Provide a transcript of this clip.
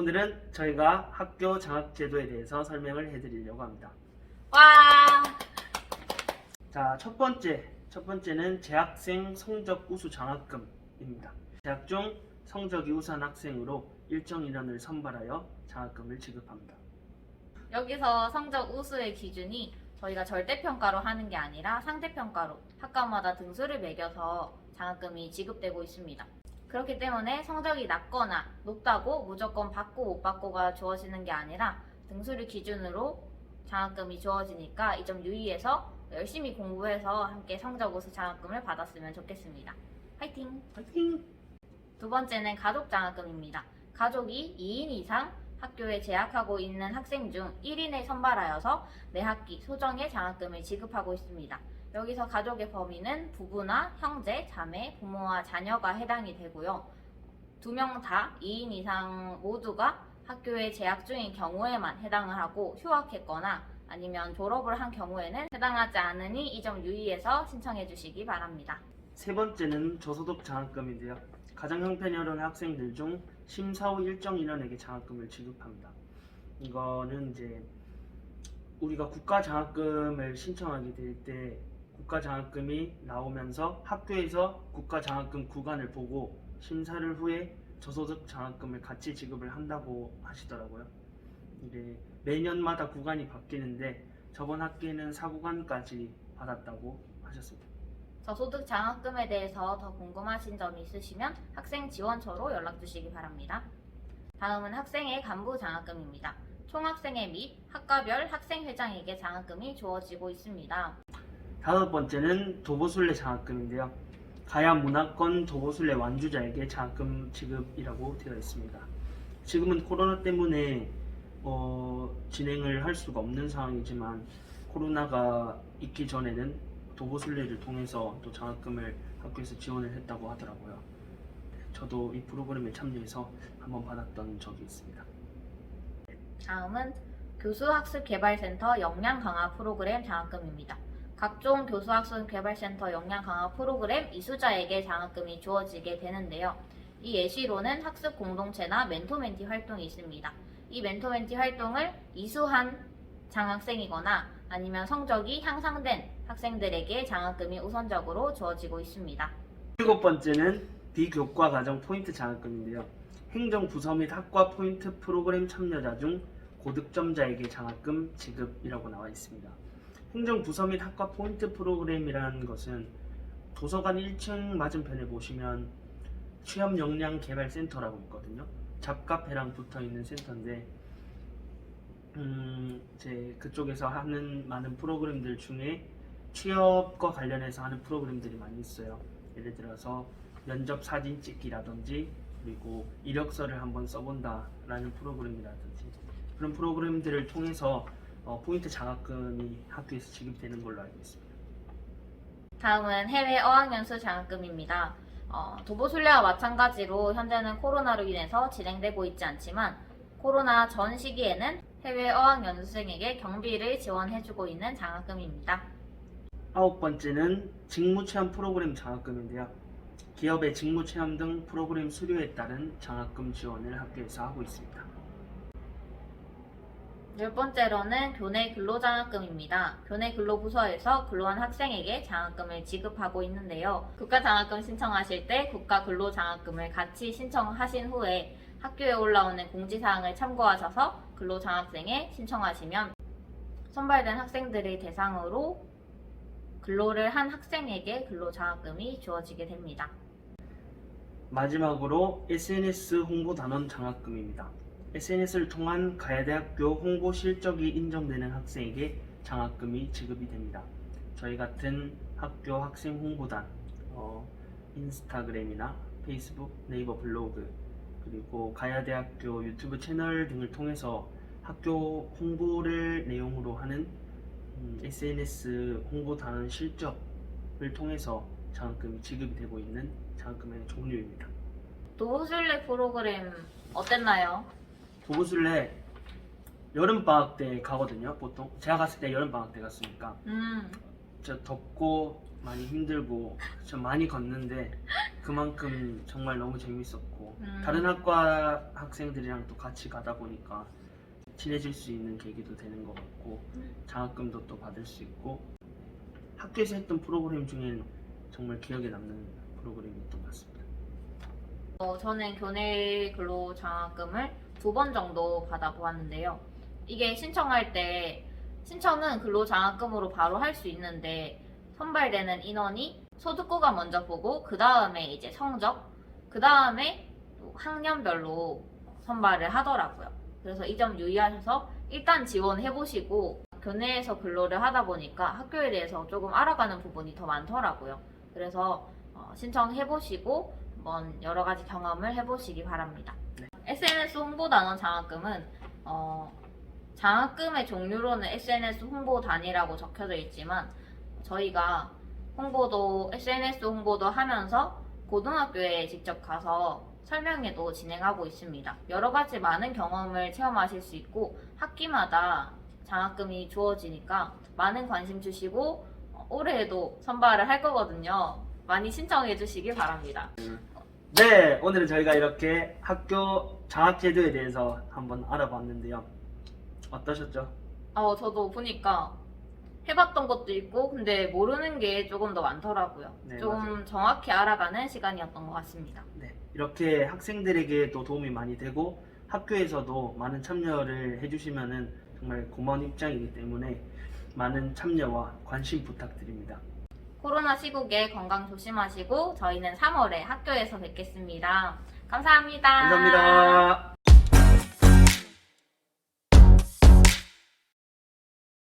오늘은 저희가 학교 장학 제도에 대해서 설명을 해드리려고 합니다. 와! 자, 첫 번째, 첫 번째는 재학생 성적 우수 장학금입니다. 재학 중 성적이 우수한 학생으로 일정 인원을 선발하여 장학금을 지급합니다. 여기서 성적 우수의 기준이 저희가 절대평가로 하는 게 아니라 상대평가로 학과마다 등수를 매겨서 장학금이 지급되고 있습니다. 그렇기 때문에 성적이 낮거나 높다고 무조건 받고 못 받고가 주어지는 게 아니라 등수를 기준으로 장학금이 주어지니까 이 점 유의해서 열심히 공부해서 함께 성적 우수 장학금을 받았으면 좋겠습니다. 화이팅! 파이팅! 두 번째는 가족 장학금입니다. 가족이 2인 이상 학교에 재학하고 있는 학생 중 1인을 선발하여서 매 학기 소정의 장학금을 지급하고 있습니다. 여기서 가족의 범위는 부부나 형제, 자매, 부모와 자녀가 해당이 되고요. 두 명 다 2인 이상 모두가 학교에 재학 중인 경우에만 해당을 하고 휴학했거나 아니면 졸업을 한 경우에는 해당하지 않으니 이 점 유의해서 신청해 주시기 바랍니다. 세 번째는 저소득 장학금인데요. 가장 형편이 어려운 학생들 중 심사 후 일정 인원에게 장학금을 지급합니다. 이거는 이제 우리가 국가 장학금을 신청하게 될 때 국가 장학금이 나오면서 학교에서 국가 장학금 구간을 보고 심사를 후에 저소득 장학금을 같이 지급을 한다고 하시더라고요. 이게 매년마다 구간이 바뀌는데 저번 학기에는 4구간까지 받았다고 하셨습니다. 저소득 장학금에 대해서 더 궁금하신 점이 있으시면 학생 지원처로 연락 주시기 바랍니다. 다음은 학생의 간부 장학금입니다. 총학생회 및 학과별 학생회장에게 장학금이 주어지고 있습니다. 다섯 번째는 도보순례 장학금인데요. 가야 문화권 도보순례 완주자에게 장학금 지급이라고 되어 있습니다. 지금은 코로나 때문에 어, 진행을 할 수가 없는 상황이지만 코로나가 있기 전에는 도보순례를 통해서 또 장학금을 학교에서 지원을 했다고 하더라고요. 저도 이 프로그램에 참여해서 한번 받았던 적이 있습니다. 다음은 교수학습개발센터 역량 강화 프로그램 장학금입니다. 각종 교수학습 개발센터 역량 강화 프로그램 이수자에게 장학금이 주어지게 되는데요. 이 예시로는 학습 공동체나 멘토멘티 활동이 있습니다. 이 멘토멘티 활동을 이수한 장학생이거나 아니면 성적이 향상된 학생들에게 장학금이 우선적으로 주어지고 있습니다. 일곱 번째는 비교과 과정 포인트 장학금인데요. 행정부서 및 학과 포인트 프로그램 참여자 중 고득점자에게 장학금 지급이라고 나와 있습니다. 행정 부서 및 학과 포인트 프로그램이라는 것은 도서관 1층 맞은편에 보시면 취업 역량 개발 센터라고 있거든요. 잡카페랑 붙어 있는 센터인데 음, 이제 그쪽에서 하는 많은 프로그램들 중에 취업과 관련해서 하는 프로그램들이 많이 있어요. 예를 들어서 면접 사진 찍기라든지 그리고 이력서를 한번 써본다라는 프로그램이라든지 그런 프로그램들을 통해서 어, 포인트 장학금이 학교에서 지급되는 걸로 알고 있습니다. 다음은 해외 어학연수 장학금입니다. 어, 도보순례와 마찬가지로 현재는 코로나로 인해서 진행되고 있지 않지만 코로나 전 시기에는 해외 어학연수생에게 경비를 지원해주고 있는 장학금입니다. 아홉 번째는 직무체험 프로그램 장학금인데요. 기업의 직무체험 등 프로그램 수료에 따른 장학금 지원을 학교에서 하고 있습니다. 열 번째로는 교내 근로장학금입니다. 교내 근로부서에서 근로한 학생에게 장학금을 지급하고 있는데요. 국가장학금 신청하실 때 국가근로장학금을 같이 신청하신 후에 학교에 올라오는 공지사항을 참고하셔서 근로장학생에 신청하시면 선발된 학생들을 대상으로 근로를 한 학생에게 근로장학금이 주어지게 됩니다. 마지막으로 SNS 홍보 단원 장학금입니다. SNS를 통한 가야대학교 홍보 실적이 인정되는 학생에게 장학금이 지급이 됩니다. 저희 같은 학교 학생 홍보단, 어, 인스타그램이나 페이스북, 네이버 블로그, 그리고 가야대학교 유튜브 채널 등을 통해서 학교 홍보를 내용으로 하는 음, SNS 홍보 단원 실적을 통해서 장학금이 지급이 되고 있는 장학금의 종류입니다. 도보순례 프로그램 어땠나요? 도구술래 여름 방학 때 가거든요. 보통 제가 갔을 때 여름 방학 때 갔으니까 음, 진짜 덥고 많이 힘들고 좀 많이 걷는데 그만큼 정말 너무 재밌었고 음. 다른 학과 학생들이랑 또 같이 가다 보니까 친해질 수 있는 계기도 되는 것 같고 장학금도 또 받을 수 있고 학교에서 했던 프로그램 중엔 정말 기억에 남는 프로그램이었던 것 같습니다. 어, 저는 교내 근로 장학금을 두 번 정도 받아보았는데요. 이게 신청할 때 신청은 근로 장학금으로 바로 할 수 있는데 선발되는 인원이 소득고가 먼저 보고 그 다음에 이제 성적, 그 다음에 학년별로 선발을 하더라고요. 그래서 이 점 유의하셔서 일단 지원해 보시고 교내에서 근로를 하다 보니까 학교에 대해서 조금 알아가는 부분이 더 많더라고요. 그래서 어, 신청해 보시고 한번 여러 가지 경험을 해보시기 바랍니다. 네. SNS 홍보 단원 장학금은 어, 장학금의 종류로는 SNS 홍보단이라고 적혀져 있지만 저희가 홍보도 SNS 홍보도 하면서 고등학교에 직접 가서 설명회도 진행하고 있습니다. 여러 가지 많은 경험을 체험하실 수 있고 학기마다 장학금이 주어지니까 많은 관심 주시고 어, 올해에도 선발을 할 거거든요. 많이 신청해 주시기 바랍니다. 네, 오늘은 저희가 이렇게 학교 장학제도에 대해서 한번 알아봤는데요. 어떠셨죠? 어, 저도 보니까 해봤던 것도 있고, 근데 모르는 게 조금 더 많더라고요. 네, 좀 맞아요. 정확히 알아가는 시간이었던 것 같습니다. 네, 이렇게 학생들에게도 도움이 많이 되고 학교에서도 많은 참여를 해주시면은 정말 고마운 입장이기 때문에 많은 참여와 관심 부탁드립니다. 코로나 시국에 건강 조심하시고, 저희는 3월에 학교에서 뵙겠습니다. 감사합니다. 감사합니다.